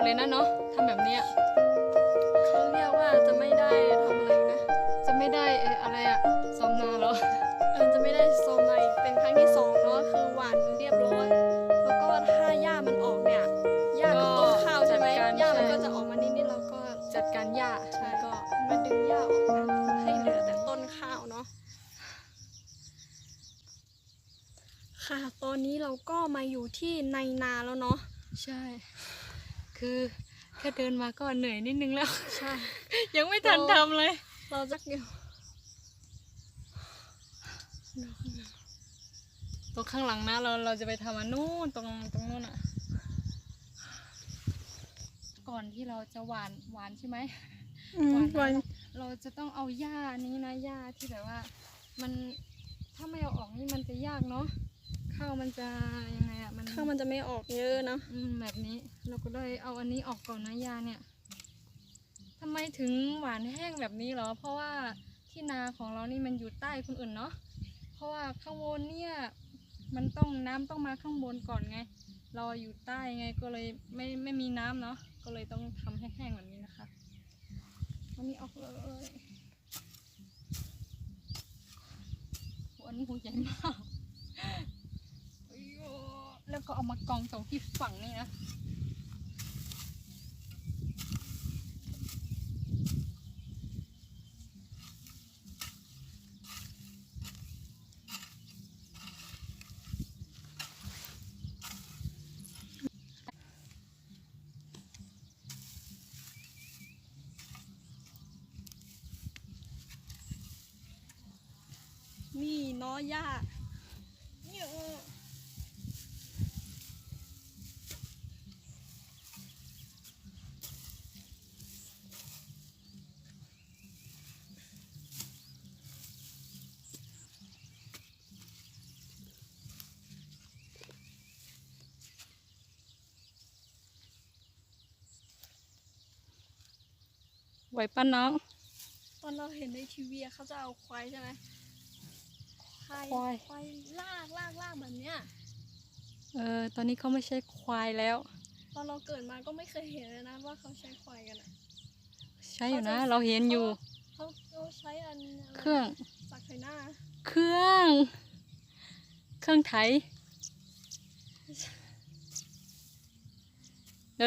ดเลยนะเนาะทำแบบเนี้ยๆเขาเรียกว่าจะไม่ได้ทำอะไรนะ จะไม่ได้เอออะไรอะซ้อมนาเหรอเออจะไม่ได้โซมในเป็นครั้งที่สองเนาะคือหวานเรียบร้อย แล้วก็ถ้าหญ้ามันออกเนี่ยหญ้ากับต้นข้าวใช่ไหมจัดการหญ้ามันใช่ก็จะออกมานิดๆแล้วก็จัดการหญ้าใช่ก็มาดึงหญ้าออกมาให้เหลือแต่ต้นข้าวเนาะค่ะ ตอนนี้เราก็มาอยู่ที่ในนาแล้วเนาะ ใช่ คือแค่เดินมาก็เหนื่อยนิดนึงแล้ว ใช่ ยังไม่ทันทำเลย เราจะอยู่ตรงข้างหลังนะ เราเราจะไปทำอันนู้นตรงตรงนู้นอะ ก่อนที่เราจะหวานหวานใช่ไหมอืมหวานหวานนะเราจะต้องเอาหญ้านี้นะหญ้าที่แบบว่า มันถ้าไม่เอาออกนี่มันจะยากเนาะ ข้าวมันจะยังไงอะมันข้าวมันจะไม่ออกเยอะเนาะอืมแบบนี้เราก็เลยเอาอันนี้ออกก่อนนะยาเนี่ยทำไมถึงหวานแห้งแบบนี้เหรอ เพราะว่าที่นาของเรานี่มันอยู่ใต้คนอื่นเนาะเพราะว่าข้างบนเนี่ยมันต้องน้ำต้องมาข้างบนก่อนไง เราอยู่ใต้ไงก็เลยไม่ไม่มีน้ำเนาะก็เลยต้องทำให้แห้งแบบนี้นะคะอันนี้ออกเลยโหอันนี้หัวใหญ่มากโอ้ยโอ้ แล้วก็เอามากองตรงที่ฝั่งนี่นะนี่เนาะหญ้าเนี่ย ไหวป้าน้อง ตอนเราเห็นในทีวีอะเขาจะเอาควายใช่ไหมควายควาย ควายลากลากลากแบบเนี้ย เออตอนนี้เขาไม่ใช่ควายแล้ว ตอนเราเกิดมาก็ไม่เคยเห็นเลยนะว่าเขาใช้ควายกันอะ ใช่อยู่นะเราเห็นอยู่เขาเขาใช้อันะไเครื่องสักไถหน้าเครื่อง เครื่องไถ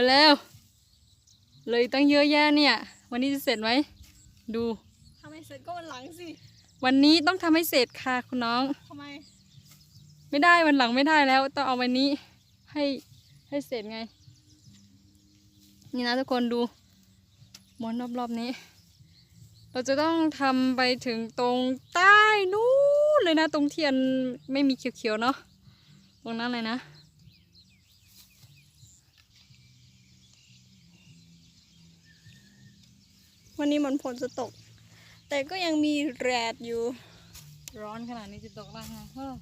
เร็วๆเลยตั้งเยอะแยะเนี่ย วันนี้จะเสร็จไหมดูทำไมเสร็จก็วันหลังสิวันนี้ต้องทำให้เสร็จค่ะคุณน้อง ทำไมไม่ได้วันหลังไม่ได้แล้ว ต้องเอาวันนี้ให้ให้เสร็จไง นี่นะทุกคนดูมอนรอบๆนี้ เราจะต้องทำไปถึงตรงใต้นู้นเลยนะ ตรงเทียนไม่มีเขียวๆเนาะตรงนั้นเลยนะ วันนี้มันฝนจะตก แต่ก็ยังมีแรดอยู่ ร้อนขนาดนี้จะตกแล้วไงเฮ้อ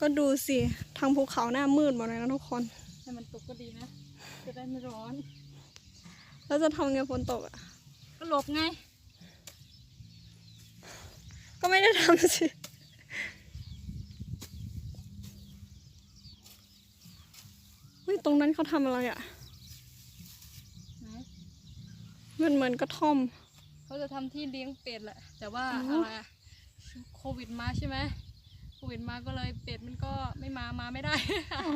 ก็ดูสิทางภูเขาหน้ามืดหมดเลยนะทุกคน ให้มันตกก็ดีนะ จะได้ไม่ร้อน แล้วจะทำไงฝนตกอะ ก็หลบไง ก็ไม่ได้ทำสิเฮ้ยตรงนั้นเขาทำอะไรอะ ไหนมันเหมือนกระท่อม เขาจะทำที่เลี้ยงเป็ดแหละ แต่ว่าอ๋อออะไรอะโควิดมาใช่ไหมโควิดมาก็เลยเป็ดมันก็ไม่มามาไม่ได้อ๋อ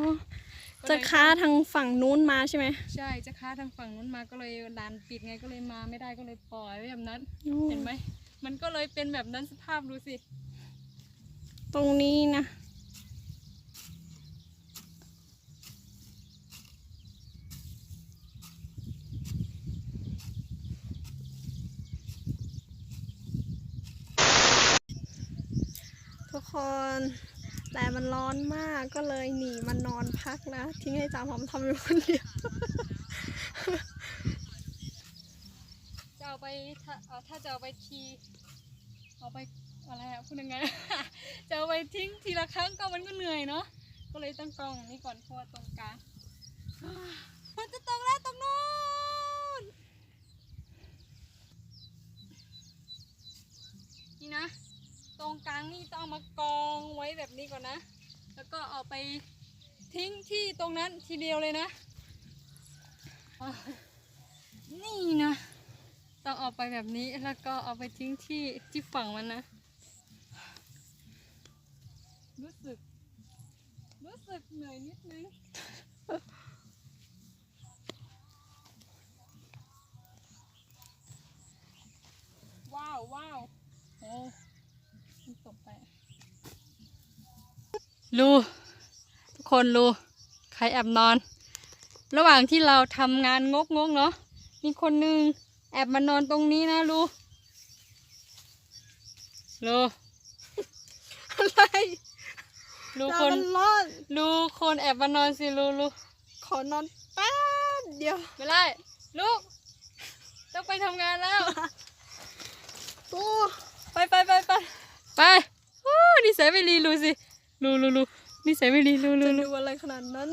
ก็จะเลยค้าทางฝั่งนู้นมาใช่ไหมใช่จะค้าทางฝั่งนู้นมาก็เลยด่านปิดไงก็เลยมาไม่ได้ก็เลยปล่อยไว้แบบนั้นโอ้เห็นไหมมันก็เลยเป็นแบบนั้นสภาพดูสิ ตรงนี้นะ คนแต่มันร้อนมากก็เลยหนีมานอนพักนะ ทิ้งให้จามหอมทำอยู่คนเดียวจะเอาไปถ้าเอาถ้าจะเอาไปทีเอาไปอะไรอะพูดยังไง จะเอาไปทิ้งทีละครั้งก็มันก็เหนื่อยเนาะก็เลยต้องกรององนี้ก่อนเพราะว่าตรงกลางมันจะตกแล้วตรงนู้นนี่นะ ตรงกลางนี่ต้องเอามากองไว้แบบนี้ก่อนนะ แล้วก็เอาไปทิ้งที่ตรงนั้นทีเดียวเลยนะ นี่นะ ต้องเอาไปแบบนี้แล้วก็เอาไปทิ้งที่ที่ฝั่งมันนะ รู้สึก รู้สึกเหนื่อยนิดนึงว้าวว้าวโอ้ ตกไปรูทุกคนรูใครแอบนอน ระหว่างที่เราทำงานงกงกๆเนาะมีคนหนึงแอบมานอนตรงนี้นะรูรูอะไรรูจาคนมันร้อนรูคนแอบมานอนสิรูรูขอนอนแป๊บเดียวไม่ได้ลูกต้องไปทำงานแล้ว โอ้ ไปไปไปไปไปโอ้นิ สัยไม่รีรู้สิรู้รู้รู้นิสัยไม่รีรู้รูจะรูดูอะไรขนาดนั้น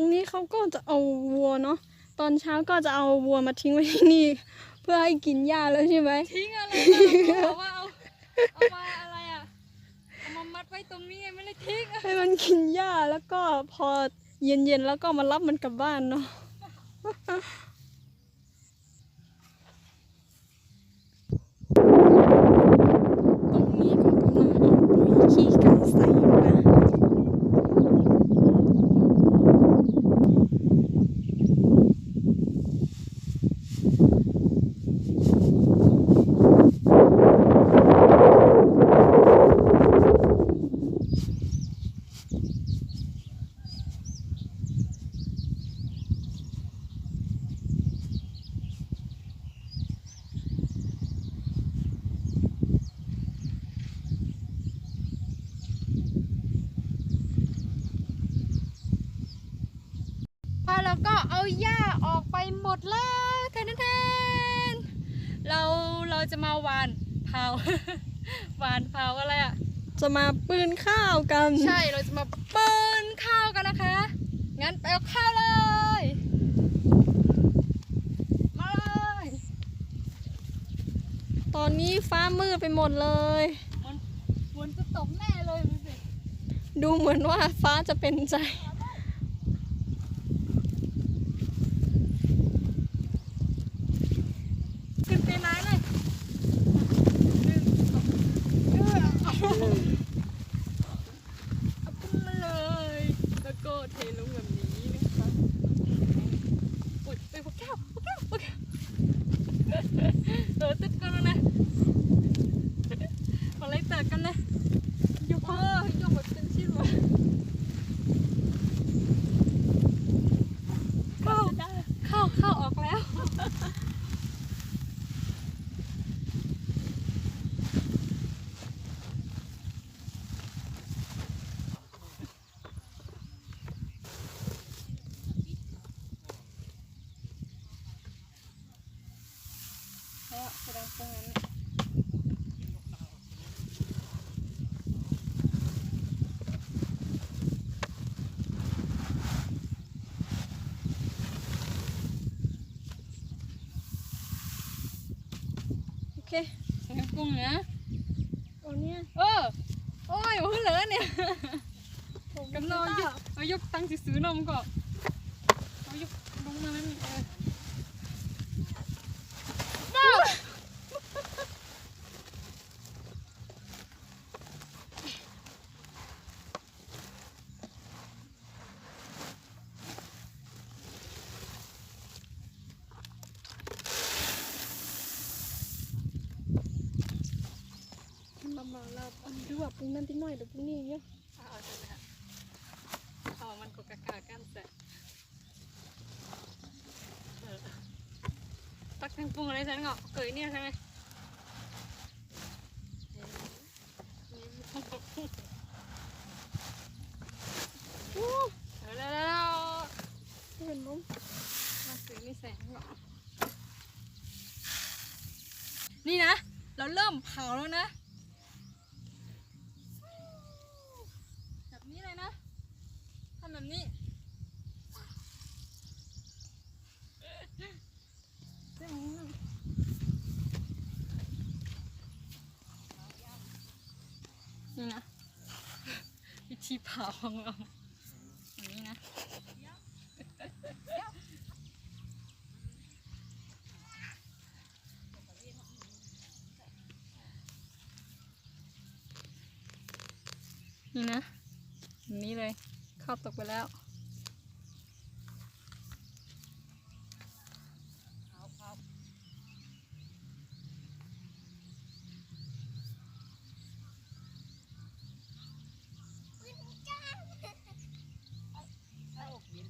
รงนี้เขาก็จะเอาวัวเนาะตอนเช้าก็จะเอาวัวมาทิ้งไว้ที่นี่ เพื่อให้กินหญ้าแล้วใช่ไหมทิ้งอะไรล่ะบอกว่าเอาเอามาอะไรอะเอามามัดไว้ตรงนี้ไงไม่ได้ทิ้งอะให้มันกินหญ้าแล้วก็พอเย็นๆแล้วก็มารับมันกลับบ้านเนาะตรงนี้ก็กำลังเอาปุ๋ยขี้ไก่ใส่อยู่นะ เอาหญ้าออกไปหมดแล้วแทนแทนเราเราจะมาหวานเผาหวานเผาอะไรอะ จะมาปืนข้าวกัน ใช่เราจะมาเปิ้ลข้าวกันนะคะ งั้นไปเอาข้าวเลย มาเลยตอนนี้ฟ้ามืดไปหมดเลยมันฝนจะตกแน่เลยดูสิดูเหมือนว่าฟ้าจะเป็นใจ ขึ้นไปไหนเลยหนึ่งสองเออเอาเอาขึ้นมาเลย แล้วก็เทลงแบบนี้นะคะอุดไปพวกแก้วพวกแก้วพวกแก้วเออตึ๊ดกันแล้วนะมาไล่เตะกันนะยกเออยกแบบเป็นชิ้นวะเข้าเข้าเข้าออกแล้ว แล้วแสดงตรงนั้น โอเค แสดงตรงนะตอนเนี้ยเออโอ้ยโอ้ยเหลือเนี่ยกำลังยกเอายกตังค์สิซื้อนมก่อนเอายกลงมาแล้วนี่เออบ้า มาเราอันดูว่าปรุงนั่นติดหน่อยเดี๋ยวปรุงนี่เยอะเอาเอาจังนะเอามันก็กะกากันเสร็จเออตักทั้งปรุงอะไรฉันก็เกยเนี่ยใช่ไหมเออนี่มันต้องปรุงอู้เดี๋ยวแล้วแล้วเห็นมั้งมาซื้อนี่แสงก่นี่นะ เราเริ่มเผาแล้วนะ แบบนี้เลยนะทำ แบบนี้นี่นะวิธีเผาของเรา